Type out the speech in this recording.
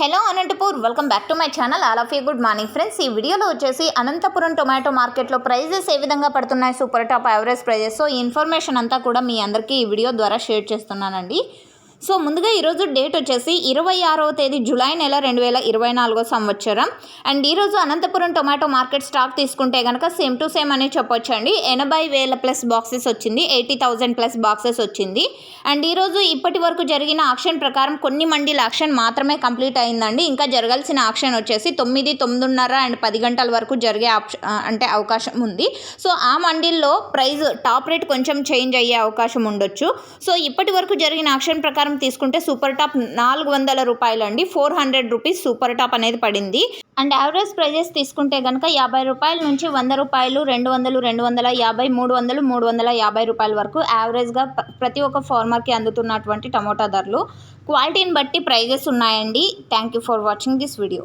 Hello Anantapur welcome back to my channel all of you good morning friends ఈ వీడియోలో వచ్చేసి Anantapuram tomato మార్కెట్లో prices ఏ విధంగా పడుతున్నాయి super top average prices so ఈ ఇన్ఫర్మేషన్ అంతా కూడా మీ అందరికీ ఈ వీడియో ద్వారా షేర్ చేస్తున్నానండి. సో ముందుగా ఈరోజు డేట్ వచ్చేసి ఇరవై ఆరవ తేదీ జూలై నెల రెండు వేల ఇరవై నాలుగో సంవత్సరం. అండ్ ఈరోజు అనంతపురం టొమాటో మార్కెట్ స్టాక్ తీసుకుంటే కనుక సేమ్ టు సేమ్ అని చెప్పొచ్చండి. ఎనభై వేల ప్లస్ బాక్సెస్ వచ్చింది. ఎయిటీ థౌజండ్ ప్లస్ బాక్సెస్ వచ్చింది. అండ్ ఈరోజు ఇప్పటి వరకు జరిగిన ఆక్షన్ ప్రకారం కొన్ని మండీల ఆక్షన్ మాత్రమే కంప్లీట్ అయిందండి. ఇంకా జరగాల్సిన ఆక్షన్ వచ్చేసి తొమ్మిది తొమ్మిదిన్నర అండ్ పది గంటల వరకు జరిగే ఆప్షన్ అంటే అవకాశం ఉంది. సో ఆ మండీల్లో ప్రైస్ టాప్ రేట్ కొంచెం చేంజ్ అయ్యే అవకాశం ఉండొచ్చు. సో ఇప్పటి వరకు జరిగిన ఆక్షన్ ప్రకారం తీసుకుంటే సూపర్ టాప్ నాలుగు వందల రూపాయలు అండి four hundred rupees super top అనేది పడింది. అండ్ యావరేజ్ ప్రైజెస్ తీసుకుంటే కనుక యాభై రూపాయల నుంచి వంద రూపాయలు రెండు వందలు రెండు వందల యాభై మూడు వందలు మూడు వందల యాభై రూపాయల వరకు యావరేజ్గా ప్రతి ఒక్క ఫార్మర్కి అందుతున్నటువంటి టమోటా ధరలు. క్వాలిటీని బట్టి ప్రైజెస్ ఉన్నాయండి. Thank you for watching this video.